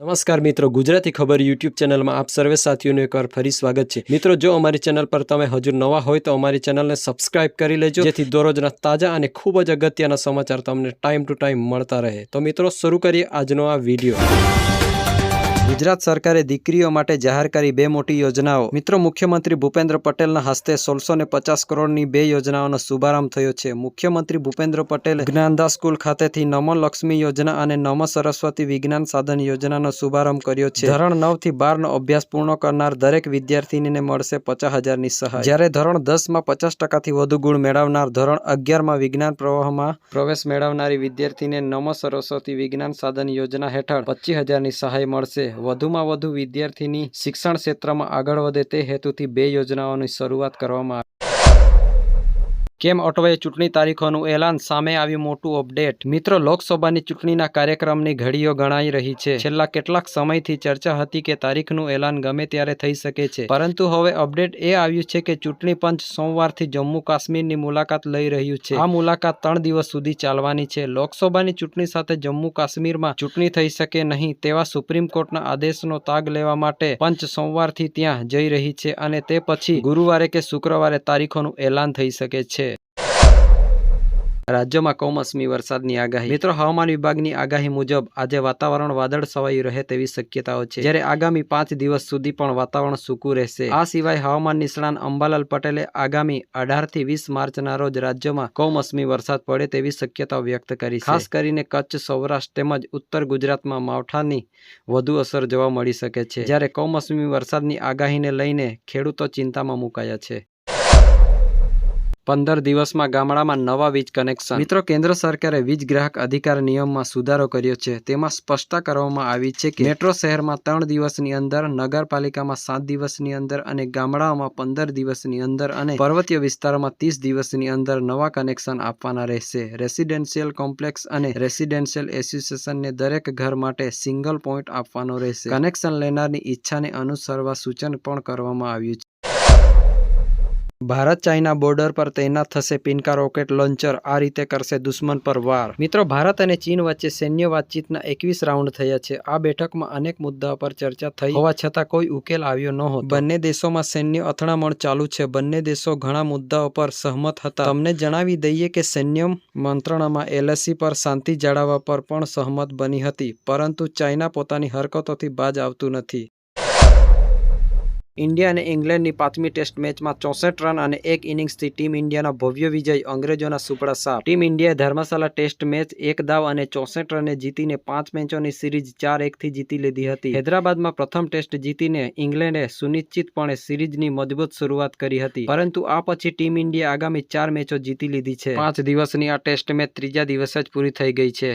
નમસ્કાર મિત્રો, ગુજરાતી ખબર યુટ્યુબ ચેનલમાં આપ સર્વે સાથીઓનું એકવાર ફરી સ્વાગત છે. મિત્રો, જો અમારી ચેનલ પર તમે હજુ નવા હોય તો અમારી ચેનલને સબસ્ક્રાઇબ કરી લેજો, જેથી દરરોજના તાજા અને ખૂબ જ અગત્યના સમાચાર તમને ટાઈમ ટુ ટાઈમ મળતા રહે. તો મિત્રો, શરૂ કરીએ આજનો આ વીડિયો. ગુજરાત સરકારે દીકરીઓ માટે જાહેર કરી બે મોટી યોજનાઓ. મિત્રો, મુખ્યમંત્રી ભૂપેન્દ્ર પટેલના હસ્તે સોળસો ને પચાસ કરોડની બે યોજનાઓનો શુભારંભ થયો છે. મુખ્યમંત્રી ભૂપેન્દ્ર પટેલ જ્ઞાનદાસ સ્કૂલ ખાતેથી નમો લક્ષ્મી યોજના અને નમો સરસ્વતી વિજ્ઞાન સાધન યોજનાનો શુભારંભ કર્યો છે. ધોરણ નવથી બાર નો અભ્યાસ પૂર્ણ કરનાર દરેક વિદ્યાર્થીનીને મળશે પચાસ હજારની સહાય. જ્યારે ધોરણ દસમાં પચાસ ટકાથી વધુ ગુણ મેળવનાર ધોરણ અગિયારમાં વિજ્ઞાન પ્રવાહમાં પ્રવેશ મેળવનારી વિદ્યાર્થીને નમો સરસ્વતી વિજ્ઞાન સાધન યોજના હેઠળ પચીસ હજારની સહાય મળશે. વધુમાં વધુ વિદ્યાર્થીની શિક્ષણ ક્ષેત્રમાં આગળ વધે તે હેતુથી બે યોજનાઓની શરૂઆત કરવામાં આવી. કેમ અટવાએ ચૂંટણી તારીખોનું એલાન? સામે આવ્યું મોટું અપડેટ. મિત્રો, લોકસભાની ચૂંટણીના કાર્યક્રમની ઘડીઓ ગણાઈ રહી છે. છેલ્લા કેટલાક સમયથી ચર્ચા હતી કે તારીખનું એલાન ગમે ત્યારે થઈ શકે છે. પરંતુ હવે અપડેટ એ આવ્યું છે કે ચૂંટણી પંચ સોમવારથી જમ્મુ કાશ્મીરની મુલાકાત લઈ રહ્યું છે. આ મુલાકાત ત્રણ દિવસ સુધી ચાલવાની છે. લોકસભાની ચૂંટણી સાથે જમ્મુ કાશ્મીરમાં ચૂંટણી થઈ શકે નહીં તેવા સુપ્રીમ કોર્ટના આદેશનો તાગ લેવા માટે પંચ સોમવારથી ત્યાં જઈ રહી છે અને તે પછી ગુરુવારે કે શુક્રવારે તારીખોનું એલાન થઈ શકે છે. રાજ્યમાં કમોસમી વરસાદની આગાહી. મિત્રો, હવામાન વિભાગની આગાહી મુજબ આજે વાતાવરણ વાદળ છવાયું રહે તેવી શક્યતાઓ છે. જ્યારે આગામી પાંચ દિવસ સુધી પણ વાતાવરણ સૂકું રહેશે. આ સિવાય હવામાન નિષ્ણાંત અંબાલાલ પટેલે આગામી અઢારથી વીસ માર્ચના રોજ રાજ્યમાં કમોસમી વરસાદ પડે તેવી શક્યતાઓ વ્યક્ત કરી ખાસ કરીને કચ્છ, સૌરાષ્ટ્ર તેમજ ઉત્તર ગુજરાતમાં માવઠાની વધુ અસર જોવા મળી શકે છે. જ્યારે કમોસમી વરસાદની આગાહીને લઈને ખેડૂતો ચિંતામાં મુકાયા છે. પંદર દિવસમાં ગામડામાં નવા વીજ કનેક્શન. મિત્રો, કેન્દ્ર સરકારે વીજ ગ્રાહક અધિકાર નિયમમાં સુધારો કર્યો છે. તેમાં સ્પષ્ટતા કરવામાં આવી છે કે મેટ્રો શહેરમાં ત્રણ દિવસની અંદર, નગરપાલિકામાં સાત દિવસની અંદર અને ગામડાઓમાં પંદર દિવસની અંદર અને પર્વતીય વિસ્તારોમાં ત્રીસ દિવસની અંદર નવા કનેક્શન આપવાના રહેશે. રેસિડેન્શિયલ કોમ્પ્લેક્સ અને રેસિડેન્શિયલ એસોસિએશનને દરેક ઘર માટે સિંગલ પોઈન્ટ આપવાનો રહેશે. કનેક્શન લેનારની ઈચ્છાને અનુસરવા સૂચન પણ કરવામાં આવ્યું છે. ભારત ચાઇના બોર્ડર પર તૈનાત થશે પિનકા રોકેટ લોન્ચર. આ રીતે કરશે દુશ્મન પર વાર. મિત્રો, ભારત અને ચીન વચ્ચે સૈન્ય વાતચીતના એકવીસ રાઉન્ડ થયા છે. આ બેઠકમાં અનેક મુદ્દાઓ પર ચર્ચા થઈ હોવા છતાં કોઈ ઉકેલ આવ્યો ન બંને દેશોમાં સૈન્ય અથડામણ ચાલુ છે. બંને દેશો ઘણા મુદ્દાઓ પર સહમત હતા. તમને જણાવી દઈએ કે સૈન્ય મંત્રણામાં એલએસસી પર શાંતિ જાળવવા પર પણ સહમત બની હતી, પરંતુ ચાઇના પોતાની હરકતોથી બાજ આવતું નથી. ઇન્ડિયા અને ઇંગ્લેન્ડની પાંચમી ટેસ્ટ મેચમાં ચોસઠ રન અને એક ઇનિંગ્સથી ટીમ ઇન્ડિયાનો ભવ્ય વિજય અંગ્રેજોના સુપડા સાફ. ટીમ ઇન્ડિયાએ ધર્મશાલા ટેસ્ટ મેચ એક દાવ અને ચોસઠ રને જીતીને પાંચ મેચોની સિરીઝ ચાર એકથી જીતી લીધી હતી. હૈદરાબાદમાં પ્રથમ ટેસ્ટ જીતીને ઇંગ્લેન્ડે સુનિશ્ચિતપણે સિરીઝની મજબૂત શરૂઆત કરી હતી. પરંતુ આ પછી ટીમ ઇન્ડિયા આગામી ચાર મેચો જીતી લીધી છે. પાંચ દિવસની આ ટેસ્ટ મેચ ત્રીજા દિવસે જ પૂરી થઈ ગઈ છે.